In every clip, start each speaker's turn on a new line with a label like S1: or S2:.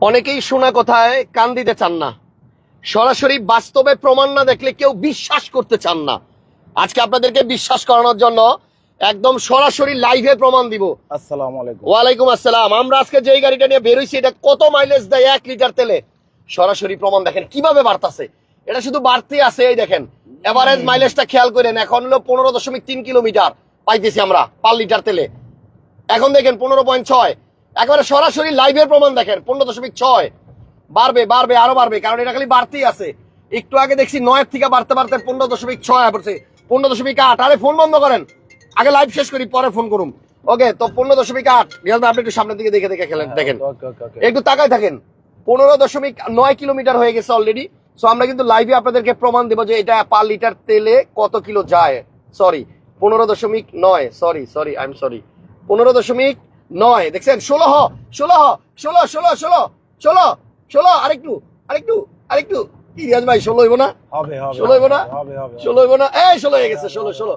S1: অনেকেই শোনা কথায় কান দিতে চান না। সরাসরি বাস্তবে প্রমাণ না দেখলে কেউ বিশ্বাস করতে চান না। আজকে আপনাদেরকে বিশ্বাস করানোর জন্য একদম সরাসরি লাইভে প্রমাণ দিব।
S2: আসসালামু আলাইকুম।
S1: ওয়ালাইকুম আসসালাম। আমরা আজকে যেই গাড়িটা নিয়ে বেরোইছি এটা কত মাইলেজ দেয় এক লিটার তেলে? সরাসরি প্রমাণ দেখেন কীভাবে বাড়তাছে? এটা শুধু বাড়তে আছে এই দেখেন। এভারেজ মাইলেজটা খেয়াল করেন এখন হলো পনেরো দশমিক তিন কিলোমিটার পাইতেছি আমরা পার লিটার তেলে। এখন দেখেন পনেরো পয়েন্ট ছয়। একেবারে সরাসরি লাইভের প্রমাণ দেখেন পনেরো দশমিক ছয়। বাড়বে বাড়বে আরও বাড়বে কারণ এটা খালি বাড়তেই আছে। একটু আগে দেখছি নয়ের থেকে বাড়তে বাড়তে পনেরো দশমিক ছয় পড়ছে। পনেরো দশমিক আট আরে ফোন বন্ধ করেন। আগে লাইভ শেষ করি পরে ফোন করুন ওকে তো পনেরো দশমিক আট রিয়াজ আপনি একটু সামনের দিকে দেখে দেখে খেলেন দেখেন।
S2: ওকে ওকে
S1: একটু তাকায় থাকেন। পনেরো দশমিক নয় কিলোমিটার হয়ে গেছে অলরেডি সো আমরা কিন্তু লাইভে আপনাদেরকে প্রমাণ দেবো যে এটা পার লিটার তেলে কত কিলো যায়। সরি পনেরো দশমিক নয় sorry sorry I am sorry পনেরো দশমিক নয় দেখছেন? ষোলো হ ষোলো হ ষোলো ষোলো ষোলো ষোলো ষোলো আরেকটু আরেকটু আরেকটু। কি রিয়াজ ভাই ষোলো হইব না? ষোলো হইব না? ষোলো হইব না? এই ষোলো হয়ে গেছে ষোলো ষোলো।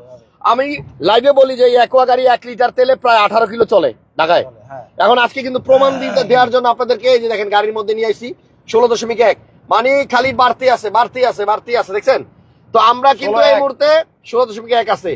S1: আমি লাইভে বলি যে এই অ্যাকোয়া গাড়ি এক লিটার তেলে প্রায় আঠারো কিলো চলে ঢাকায়।
S2: হ্যাঁ।
S1: এখন আজকে কিন্তু প্রমাণ দিতে দেওয়ার জন্য আপনাদেরকে এই যে দেখেন গাড়ির মধ্যে নিয়ে আসি ষোলো দশমিক এক। মানে খালি বাড়তে আছে বাড়তে আছে বাড়তে আছে দেখছেন? তো আমরা কিন্তু এই মুহূর্তে ষোলো দশমিক এক আছে।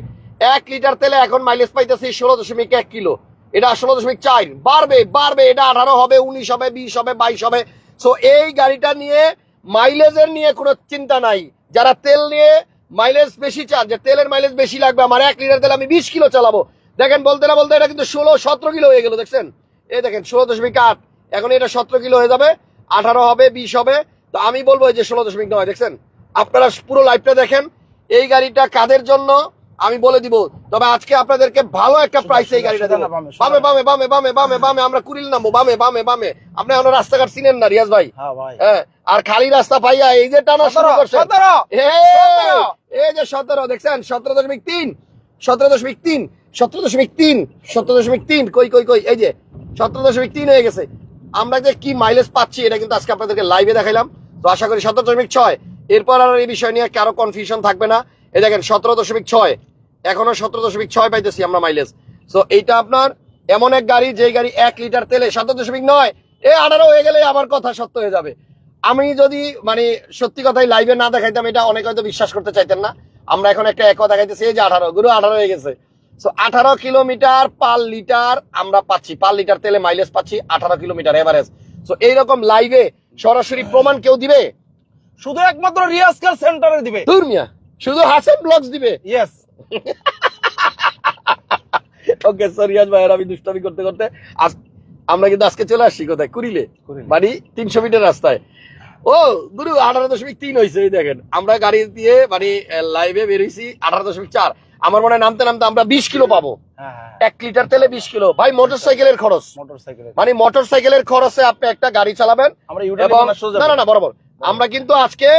S1: এক লিটার তেলে এখন মাইলেজ পাইতেছি ষোলো দশমিক এক কিলো। এটা ষোলো দশমিক চার। বাড়বে বাড়বে, এটা আঠারো হবে, উনিশ হবে, বিশ হবে, বাইশ হবে। সো এই গাড়িটা নিয়ে মাইলেজের নিয়ে কোনো চিন্তা নাই। যারা তেল নিয়ে মাইলেজ বেশি চান, যে তেলের মাইলেজ বেশি লাগবে, আমার এক লিটার তেল আমি বিশ কিলো চালাবো। দেখেন, বলতে না বলতে এটা কিন্তু ষোলো, সতেরো কিলো হয়ে গেল, দেখছেন? এই দেখেন, ষোলো দশমিক আট। এখন এটা সতেরো কিলো হয়ে যাবে, আঠারো হবে, বিশ হবে। তো আমি বলব যে ষোলো দশমিক নয়, দেখছেন? আপনারা পুরো লাইভটা দেখেন, এই গাড়িটা কাদের জন্য? আমি বলে দিব তবে আজকে আপনাদেরকে ভালো একটা প্রাইস এই গাড়িটা দেবো।
S2: বামে,
S1: বামে বামে বামে বামে বামে আমরা কুড়িল নামবো বামে বামে বামে। আপনি এখন রাস্তাঘাট চিনেন না রিয়াজ ভাই?
S2: হ্যাঁ
S1: হ্যাঁ আর খালি রাস্তা পাইয়া এই যে টানা শুরু এই, এই যে সতেরো দেখছেন? সতেরো দশমিক তিন সতেরো দশমিক তিন সতেরো দশমিক তিন সতেরো দশমিক তিন কই কই কই এই যে সতেরো দশমিক তিন হয়ে গেছে। আমরা যে কি মাইলেজ পাচ্ছি এটা কিন্তু আজকে আপনাদেরকে লাইভে দেখাইলাম। তো আশা করি সতেরো দশমিক ছয়। এরপর আর এই বিষয় নিয়ে কারও কনফিউশন থাকবে না। এই দেখেন সতেরো দশমিক ছয়। এখনও সতেরো দশমিক ছয় পাইতেছি আমরা মাইলেজ তো এইটা আপনার এমন এক গাড়ি যে গাড়ি এক লিটার তেলে সতেরো দশমিক নয় এ আঠারো হয়ে গেলে আমার কথা সত্য হয়ে যাবে। আমি যদি মানে সত্যি কথাই লাইভে না দেখাইতাম এটা অনেকে হয়তো বিশ্বাস করতে চাইতেন না। আমরা এখন একটা এক দেখাইতেছি এই যে আঠারো গুরু আঠারো হয়ে গেছে। সো আঠারো কিলোমিটার পার লিটার আমরা পাচ্ছি পার লিটার তেলে মাইলেজ পাচ্ছি আঠারো কিলোমিটার এভারেজ। সো এইরকম লাইভে সরাসরি প্রমাণ কেউ দিবে?
S2: শুধু একমাত্র রিয়াজকার সেন্টারে দিবে।
S1: দূর মিয়া। শুধু হাসেন ব্লগস দিবে?
S2: ইয়েস
S1: ওকে সরিয়াজ ভাই আমি দুষ্টামি করতে করতে আজ আমরা কিন্তু আজকে চলে আসছি কোথায়? কুড়িলে। মানে তিনশো মিটার রাস্তায়। ও গুরু আঠারো দশমিক তিন হয়েছে এই দেখেন। আমরা গাড়ি দিয়ে মানে লাইভে বেরিয়েছি আঠারো দশমিক চার। আমার মনে হয় নামতে নামতে আমরা বিশ কিলো পাবো।
S2: হ্যাঁ হ্যাঁ।
S1: এক লিটার তেলে বিশ কিলো। ভাই মোটর সাইকেলের খরচ মানে মোটর সাইকেলের খরচে আপনি একটা গাড়ি চালাবেন
S2: আমরা ইউটিউবে
S1: এবং না না না বরাবর। আমরা কিন্তু আজকে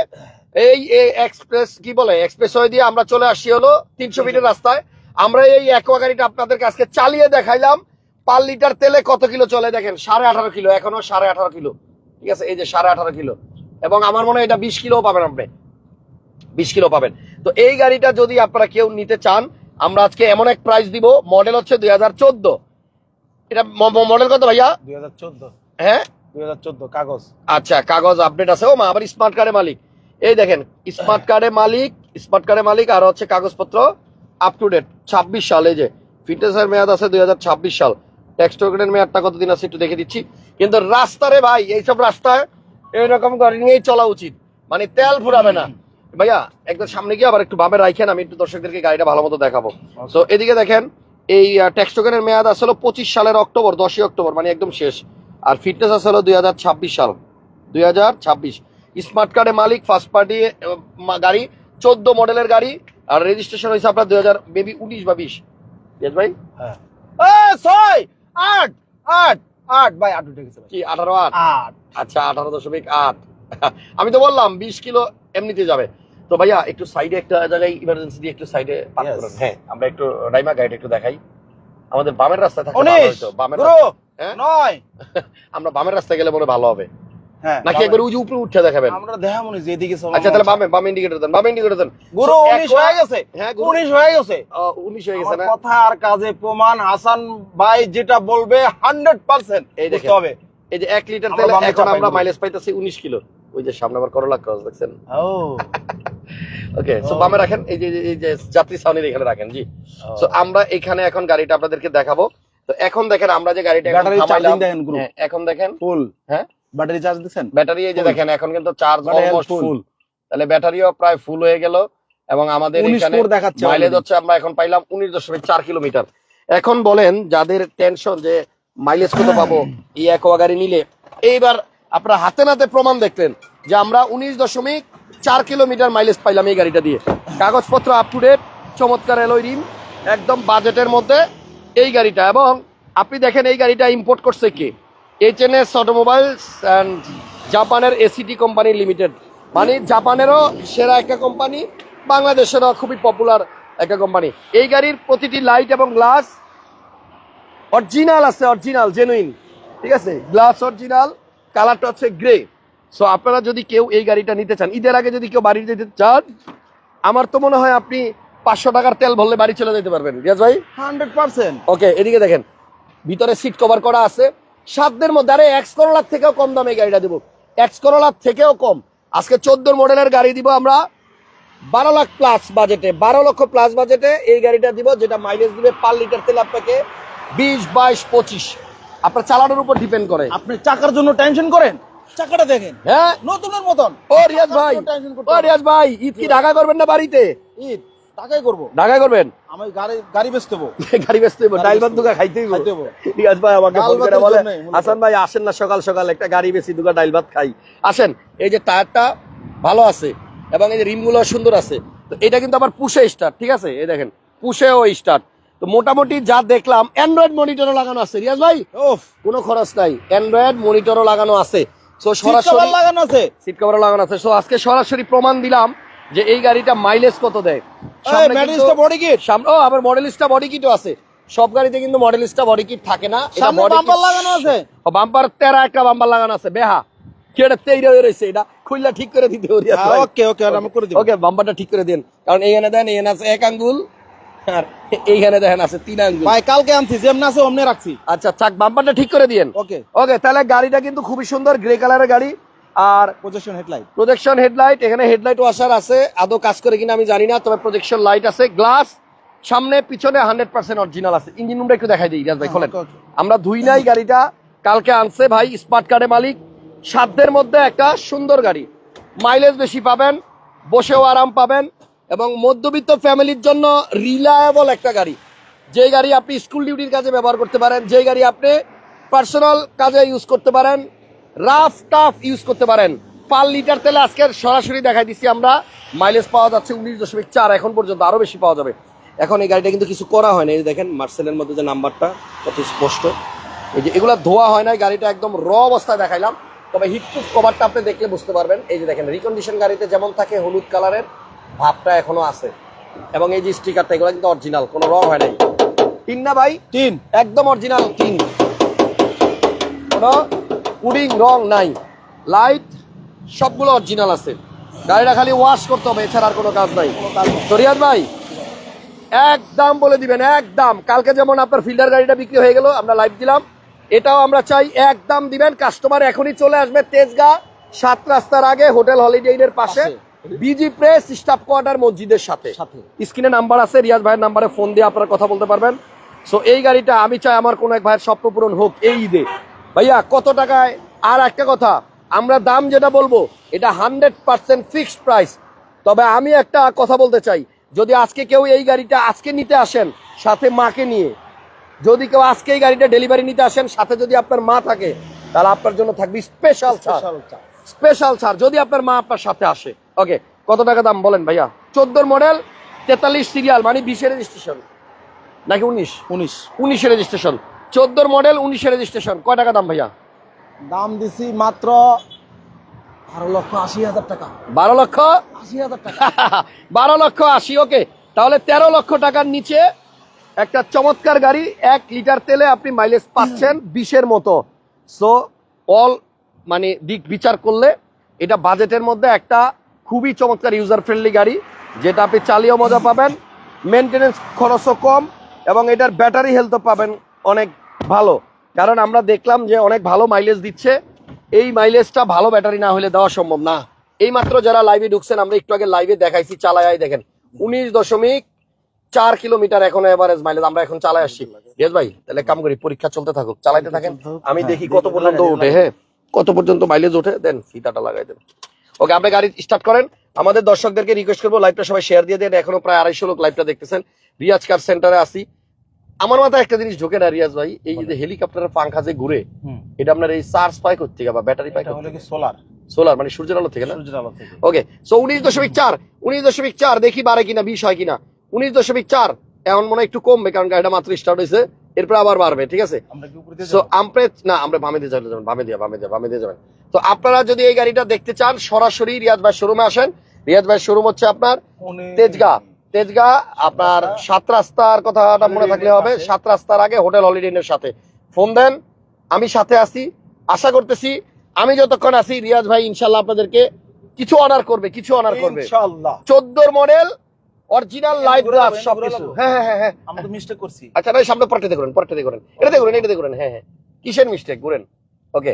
S1: এই এক্সপ্রেস কি বলে এক্সপ্রেস ওয়ে দিয়ে আমরা চলে আসি হলো তিনশো মিটার রাস্তায়। আমরা এই একোয়া গাড়িটা আপনাদের আজকে চালিয়ে দেখাইলাম। পার লিটার তেলে কত কিলো চলে দেখেন? সাড়ে আঠারো কিলো এখনও সাড়ে আঠারো কিলো। ঠিক আছে? এই যে সাড়ে আঠারো কিলো। এবং আমার মনে হয় এটা বিশ কিলো পাবেন আপনি। বিশ কিলো পাবেন। তো এই গাড়িটা যদি আপনারা কেউ নিতে চান আমরা আজকে এমন এক প্রাইস দিব। মডেল হচ্ছে দুই হাজার চোদ্দ। এটা মডেল কত ভাইয়া?
S2: দুই হাজার চোদ্দ।
S1: হ্যাঁ?
S2: দুই হাজার চোদ্দ কাগজ।
S1: আচ্ছা কাগজ আপডেট আছে। ও মা আবার স্মার্ট কার্ডের মালিক। এই দেখেন স্মার্ট কার্ডের মালিক স্মার্ট কার্ডের মালিক আর হচ্ছে কাগজপত্র আপ টু ডেট ছাব্বিশ সাল এই যে ফিটনেসের মেয়াদ আছে দুই হাজার ছাব্বিশ সাল। ট্যাক্স টোকেনের মেয়াদটা কতদিন আছে একটু দেখে দিচ্ছি। কিন্তু রাস্তারে ভাই এইসব রাস্তায় এরকম গাড়ি নিয়েই চলা উচিত। মানে তেল ফুরাবে না। ভাইয়া একদম সামনে গিয়ে আবার একটু বামে রাখেন আমি একটু দর্শকদেরকে গাড়িটা ভালো মতো দেখাবো। তো এদিকে দেখেন এই ট্যাক্স টোকেনের মেয়াদ আসলে পঁচিশ সালের অক্টোবর দশই অক্টোবর মানে একদম শেষ। আর ফিটনেস আসলে দুই হাজার ছাব্বিশ সাল। দুই হাজার ছাব্বিশ। স্মার্ট কার্ডের মালিক ফার্স্ট পার্টি গাড়ি চোদ্দ মডেলের গাড়ি আর রেজিস্ট্রেশন হয়েছে আপনার দুই হাজার বেবি উনিশ বা বিশ। ভাই?
S2: হ্যাঁ। ছয় আট আট আট ভাই আট উঠে গেছে
S1: কি আঠারো আট?
S2: আট।
S1: আচ্ছা আঠারো দশমিক আট। আমি তো বললাম বিশ কিলো এমনিতে যাবে। তো ভাইয়া একটু সাইডে একটা জায়গায় ইমার্জেন্সি দিয়ে একটু সাইডে পার্ক করুন। হ্যাঁ আমরা একটু ডাইমা গাড়িটা একটু দেখাই। আমাদের বামের রাস্তায় থাকলে ভালো
S2: উনিশ
S1: বামের হ্যাঁ?
S2: নয়।
S1: আমরা বামের রাস্তায় গেলে মনে ভালো হবে। নাকি
S2: বামে।
S1: একবার উঁচু উপরে উঠে দেখাবেন?
S2: আমরা দেখা মনে যেদিকে
S1: আচ্ছা তাহলে বামে বামে ইন্ডিকেটর দেন বামে ইন্ডিকেটর দেন।
S2: গুরু
S1: So,
S2: উনিশ
S1: একবার-
S2: হয়ে গেছে।
S1: হ্যাঁ গুরু।
S2: উনিশ হয়ে গেছে।
S1: আহ, উনিশ হয়ে গেছে না?
S2: কথা আর কাজে প্রমাণ হাসান ভাই যেটা বলবে হান্ড্রেড পার্সেন্ট
S1: এই
S2: এই
S1: দেখেন।
S2: দেখতে হবে।
S1: এই যে এক লিটার
S2: আমরা
S1: তেলে এখন আমরা মাইলেজ পাইতেছি উনিশ কিলো। ওই যে সামনে আবার করলা ক্রস দেখছেন?
S2: ও।
S1: ওকে সো বামে রাখেন এই যে এই যে যাত্রী ছাউনির এখানে রাখেন জি। সো আমরা এখানে এখন গাড়িটা আপনাদেরকে দেখাবো। তো এখন দেখেন আমরা যে গাড়িটা হ্যাঁ, এখন দেখেন।
S2: ফুল
S1: হ্যাঁ?
S2: ব্যাটারি চার্জ দিছেন
S1: ব্যাটারি এই যে দেখেন এখন কিন্তু চার্জ অলমোস্ট ফুল তাহলে ব্যাটারিও প্রায় ফুল হয়ে গেল এবং আমাদের
S2: 19
S1: এখানে মাইলেজ হচ্ছে আমরা এখন পাইলাম উনিশ দশমিক চার কিলোমিটার। এখন বলেন যাদের টেনশন যে মাইলেজ কত পাবো এই একোয়া গাড়ি নিলে এইবার আপনারা হাতে নাতে প্রমাণ দেখলেন যে আমরা উনিশ দশমিক চার কিলোমিটার মাইলেজ পাইলাম এই গাড়িটা দিয়ে। কাগজপত্র আপ টু ডেট চমৎকার এলোই রিম একদম বাজেটের মধ্যে এই গাড়িটা। এবং আপনি দেখেন এই গাড়িটা ইম্পোর্ট করছে কে? H N S automobiles and জাপানের এসিটি কোম্পানি লিমিটেড মানে জাপানেরও সেরা একটা কোম্পানি বাংলাদেশেরও খুবই পপুলার একটা কোম্পানি এই গাড়ির প্রতিটি লাইট এবং গ্লাস অরিজিনাল আছে অরিজিনাল জেনুইন ঠিক আছে? গ্লাস অরিজিনাল কালারটা হচ্ছে গ্রে সো আপনারা যদি কেউ এই গাড়িটা নিতে চান ঈদের আগে যদি কেউ বাড়ি যেতে চান আমার তো মনে হয় আপনি পাঁচশো টাকার তেল ভরলে বাড়ি চলে যেতে পারবেন। রিয়াজ ভাই?
S2: হান্ড্রেড পার্সেন্ট
S1: ওকে এদিকে দেখেন। ভিতরে সিট কভার করা আছে। সাতদের মধ্যে আরে এক্স করোলার থেকেও কম দামে এই গাড়িটা দেবো। এক্স করোলার থেকেও কম। আজকে চোদ্দ মডেলের গাড়ি দিব আমরা বারো লাখ প্লাস বাজেটে বারো লক্ষ প্লাস বাজেটে এই গাড়িটা দিব যেটা মাইলেজ দিবে পার লিটার তেল আপনাকে বিশ বাইশ পঁচিশ। আপনার চালানোর উপর ডিপেন্ড করে।
S2: আপনি চাকার জন্য টেনশন করেন? চাকাটা দেখেন।
S1: হ্যাঁ?
S2: নতুনের মতন।
S1: ও রিয়াজ ভাই ও রিয়াজ ভাই ঈদ কি ঢাকা করবেন না বাড়িতে?
S2: ঈদ। করব।
S1: করবেন?
S2: আমি গাড়ি গাড়ি বেচতে
S1: ভাত দুগা
S2: খাইতে হইব।
S1: রিয়াজ ভাই আমাকে ফোন করে বলে। হাসান ভাই আসেন না সকাল সকাল একটা গাড়ি বেশি দুগা ডাইল ভাত খাই। আসেন এই যে টায়ারটা ভালো আছে এবং এই যে রিমগুলো সুন্দর আছে। তো এটা কিন্তু আবার পুষে স্টার্ট ঠিক আছে? এই দেখেন পুষেও স্টার্ট তো মোটামুটি যা দেখলাম অ্যান্ড্রয়েড মনিটরও লাগানো আছে। রিয়াজ ভাই কোনো খরচ নাই। অ্যান্ড্রয়েড মনিটরও লাগানো আছে। সো সরাসরি
S2: লাগানো আছে।
S1: সিট কভারও লাগানো আছে। সো আজকে সরাসরি প্রমাণ দিলাম। যে এই গাড়িটা মাইলেজ কত দেয়?
S2: বডি কিট
S1: ও আবার মডেলিস্টা বডি কিটও আছে। সব গাড়িতে কিন্তু মডেলিস্টা বডি কিট থাকে না। এটা
S2: বাম্পার লাগানো আছে।
S1: ও বাম্পার তেরা একটা বাম্পার লাগানো আছে। বেহা কি এটা তেইরা রয়েছে এটা? খুললা ঠিক করে দিতে
S2: ওকে ওকে আমি করে দিব।
S1: ওকে বাম্পারটা ঠিক করে দিন। কারণ এইখানে দেন এইখানে আছে এক আঙ্গুল আর এইখানে দেখেন আছে তিন আঙ্গুল।
S2: ভাই কালকে আনছি যেমন আছে অমনি রাখছি।
S1: আচ্ছা চাক বাম্পারটা ঠিক করে দিন
S2: ওকে
S1: ওকে তাহলে গাড়িটা কিন্তু খুবই সুন্দর গ্রে কালারের গাড়ি। আর
S2: পজিশন হেডলাইট
S1: প্রজেকশন হেডলাইট এখানে হেডলাইট ওয়াশার আছে। আদৌ কাজ করে কিনা আমি জানি না তবে প্রজেকশন লাইট আছে। গ্লাস সামনে পিছনে হান্ড্রেড পার্সেন্ট অরিজিনাল আছে। ইঞ্জিন রুমটা একটু দেখাই দিই ইরাজ ভাই খোলেন। আমরা ধুই নাই গাড়িটা কালকে আনছে ভাই স্মার্ট কার্ডে মালিক। সাধ্যের মধ্যে একটা সুন্দর গাড়ি। মাইলেজ বেশি পাবেন বসেও আরাম পাবেন এবং মধ্যবিত্ত ফ্যামিলির জন্য রিলায়েবল একটা গাড়ি। যে গাড়ি আপনি স্কুল ডিউটির কাজে ব্যবহার করতে পারেন যে গাড়ি আপনি পার্সোনাল কাজে ইউজ করতে পারেন রাফ টাফ ইউজ করতে পারেন। পার লিটার তেলে আজকের সরাসরি দেখাই দিচ্ছি আমরা। মাইলেজ পাওয়া যাচ্ছে উনিশ দশমিক চার এখন পর্যন্ত আরও বেশি পাওয়া যাবে। এখন এই গাড়িটা কিন্তু কিছু করা হয় না এই যে দেখেন মার্সেলের মধ্যে যে নাম্বারটা কত স্পষ্ট। এই যে এগুলো ধোয়া হয় নাই গাড়িটা একদম র অবস্থায় দেখাইলাম। তবে হিটপ্রুফ কভারটা আপনি দেখলে বুঝতে পারবেন। এই যে দেখেন রিকন্ডিশন গাড়িতে যেমন থাকে হলুদ কালারের ভাবটা এখনও আছে। এবং এই যে স্টিকারটা এগুলো কিন্তু অরিজিনাল কোনো রং হয় নাই। তিন না ভাই?
S2: তিন।
S1: একদম অরিজিনাল তিন। কোনো পুডিং রং নাই। লাইট সবগুলো অরিজিনাল আছে। গাড়িটা খালি ওয়াশ করতে হবে এছাড়া আর কোনো কাজ নাই। তো রিয়াদ ভাই একদম বলে দিবেন একদম কালকে যেমন আপনার ফিল্ডার গাড়িটা বিক্রি হয়ে গেল আমরা লাইভ দিলাম। এটাও আমরা চাই একদম দিবেন। কাস্টমার এখনই চলে আসবে তেজগা সাত রাস্তার আগে হোটেল হলিডে ইনের পাশে। বিজি প্রেস স্টাফ কোয়ার্টার মসজিদের সাথে।
S2: সাথে।
S1: স্ক্রিনে নাম্বার আছে রিয়াজ ভাইয়ের নাম্বারে ফোন দিয়ে আপনারা কথা বলতে পারবেন। সো এই গাড়িটা আমি চাই আমার কোনো এক ভাইয়ের স্বপ্ন পূরণ হোক এই ঈদে। ভাইয়া কত টাকায়? আর একটা কথা আমরা দাম যেটা বলব এটা হান্ড্রেড পার্সেন্ট ফিক্সড প্রাইস তবে আমি একটা কথা বলতে চাই যদি আজকে কেউ এই গাড়িটা আজকে নিতে আসেন সাথে মাকে নিয়ে যদি কেউ আজকে এই গাড়িটা ডেলিভারি নিতে আসেন সাথে যদি আপনার মা থাকে তাহলে আপনার জন্য থাকবে স্পেশাল ছাড়
S2: স্পেশাল
S1: ছাড় যদি আপনার মা আপনার সাথে আসে। ওকে কত টাকা দাম বলেন ভাইয়া? চোদ্দোর মডেল তেতাল্লিশ সিরিয়াল মানে বিশের রেজিস্ট্রেশন নাকি উনিশ?
S2: উনিশ।
S1: উনিশের রেজিস্ট্রেশন চোদ্দোর মডেল উনিশে রেজিস্ট্রেশন কয় টাকা দাম ভাইয়া?
S2: দাম দিছি মাত্র বারো লক্ষ আশি হাজার টাকা।
S1: বারো লক্ষ?
S2: আশি হাজার টাকা।
S1: বারো লক্ষ আশি ওকে তাহলে তেরো লক্ষ টাকার নিচে একটা চমৎকার গাড়ি এক লিটার তেলে আপনি মাইলেজ পাচ্ছেন বিশের মতো। সো অল মানে দিক বিচার করলে এটা বাজেটের মধ্যে একটা খুবই চমৎকার ইউজার ফ্রেন্ডলি গাড়ি যেটা আপনি চালিয়েও মজা পাবেন মেনটেনেন্স খরচও কম এবং এটার ব্যাটারি হেলথও পাবেন অনেক ভালো। কারণ আমরা দেখলাম যে অনেক ভালো মাইলেজ দিচ্ছে। এই মাইলেজটা ভালো ব্যাটারি না হলে দেওয়া সম্ভব না। এই মাত্র যারা লাইভে ঢুকছেন, আমরা একটু আগে লাইভে দেখাইছি, চালায় দেখেন। উনিশ দশমিক চার কিলোমিটার এখন এভারেজ মাইলেজ আমরা এখন চালাই আসছি। ইয়েস ভাই, তাহলে কাম করি, পরীক্ষা চলতে থাকুক, চালাইতে থাকেন। আমি দেখি কত পর্যন্ত ওঠে হ্যাঁ। কত পর্যন্ত মাইলেজ ওঠে, দেন ফিতাটা লাগাই দেন। ওকে আপনি গাড়ি স্টার্ট করেন। আমাদের দর্শকদেরকে রিকোয়েস্ট করব লাইভটা সবাই শেয়ার দিয়ে দেন। এখনও প্রায় আড়াইশো লোক লাইভটা দেখতেছেন। রিয়াজ কার সেন্টারে আসি আমার মাথায় একটা জিনিস ঢোকে না রিয়াজ ভাই এই যে হেলিকপ্টারের পাংখা যে ঘুরে এটা আপনার এই চার্জ পায় করতে বা ব্যাটারি পায়
S2: এটা হলো সোলার।
S1: সোলার মানে সূর্যের আলো থেকে না?
S2: সূর্যের আলো থেকে।
S1: ওকে সো উনিশ দশমিক চার উনিশ দশমিক চার দেখি বাড়ে কিনা বিশ হয় কিনা। উনিশ দশমিক চার এখন মনে একটু কমবে কারণ গাড়িটা মাত্র স্টার্ট হয়েছে এরপর আবার বাড়বে ঠিক আছে?
S2: আমরা কি উপরে দিয়ে
S1: সো
S2: যাব?
S1: আমপ্রে না আমরা বামে দিয়ে যাবেন বামে দিয়ে বামে দিয়ে বামে দিয়ে যাবেন। তো আপনারা যদি এই গাড়িটা দেখতে চান সরাসরি রিয়াজ ভাই শোরুমে আসেন। রিয়াজ ভাই শোরুম হচ্ছে আপনার তেজগাঁ। তেজগাঁ আপনার সাত রাস্তার কথাটা মনে থাকলে হবে। সাত রাস্তার আগে হোটেল হলিডে ইনের সাথে। ফোন দেন আমি সাথে আছি। আশা করতেছি আমি যতক্ষণ আছি রিয়াজ ভাই ইনশাল্লাহ আপনাদেরকে কিছু অর্ডার করবে কিছু অর্ডার করবে। চোদ্দোর মডেল অরিজিনাল লাইভ গ্লাস সবকিছু। হ্যাঁ হ্যাঁ হ্যাঁ হ্যাঁ।
S2: আমরা তো মিস্টেক করছি।
S1: আচ্ছা ভাই সামনে পরটা দেখুন পরটা দেখুন এটা দেখুন এটা দেখুন হ্যাঁ হ্যাঁ। কিসের মিস্টেক ঘুরেন। ওকে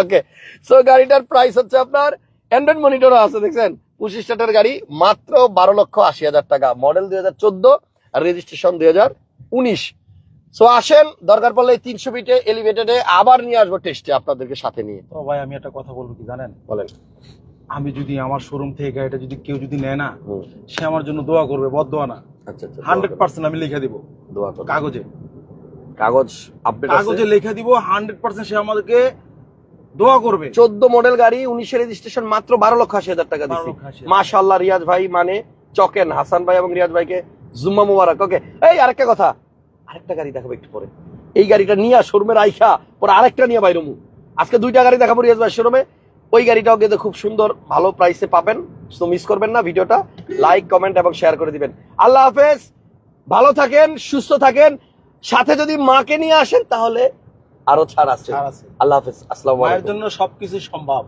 S1: ওকে সো গাড়িটার প্রাইস হচ্ছে আপনার অ্যান্ড্রয়েড মনিটরও আছে দেখছেন? পঁচিশ টাকার গাড়ি মাত্র বারো লক্ষ আশি হাজার টাকা। মডেল দুই হাজার চোদ্দ আর রেজিস্ট্রেশন দুই হাজার উনিশ। সো আসেন দরকার পড়লে তিনশো ফিটে এলিভেটেডে আবার নিয়ে আসব টেস্টে আপনাদেরকে সাথে নিয়ে।
S2: তো ভাই আমি একটা কথা বলব কি জানেন?
S1: বলেন।
S2: আমি যদি আমার শোরুম থেকে গাড়িটা যদি কেউ যদি নেয় না সে আমার জন্য দোয়া করবে বদোয়া না।
S1: আচ্ছা আচ্ছা
S2: হান্ড্রেড পার্সেন্ট আমি লিখে দিব।
S1: দোয়া।
S2: কাগজে।
S1: কাগজ আপডেট
S2: কাগজে লিখে দিব হান্ড্রেড পার্সেন্ট সে আমাদেরকে দোয়া করবে।
S1: চোদ্দ মডেল গাড়ি উনিশের রেজিস্ট্রেশন মাত্র বারো লক্ষ আশি হাজার টাকা
S2: 12
S1: দিচ্ছি। মাশাল্লাহ রিয়াজ ভাই মানে চকেন হাসান ভাই এবং রিয়াজ ভাইকে জুম্মা মুবারক। ওকে এই আরেকটা কথা। আরেকটা গাড়ি দেখাবো একটু পরে। এই গাড়িটা নিয়ে শোরুমে রাইখা পরে আরেকটা নিয়ে বাইরমু। আজকে দুইটা গাড়ি দেখাবো রিয়াজ ভাই শোরুমে। ওই গাড়িটাও কিন্তু খুব সুন্দর ভালো প্রাইসে পাবেন। তো মিস করবেন না ভিডিওটা। লাইক কমেন্ট এবং শেয়ার করে দিবেন। আল্লাহ হাফেজ। ভালো থাকেন সুস্থ থাকেন। সাথে যদি মাকে নিয়ে আসেন তাহলে আরও ছাড় আছে। আল্লাহ হাফিজ আসসালাম
S2: জন্য সবকিছু সম্ভব।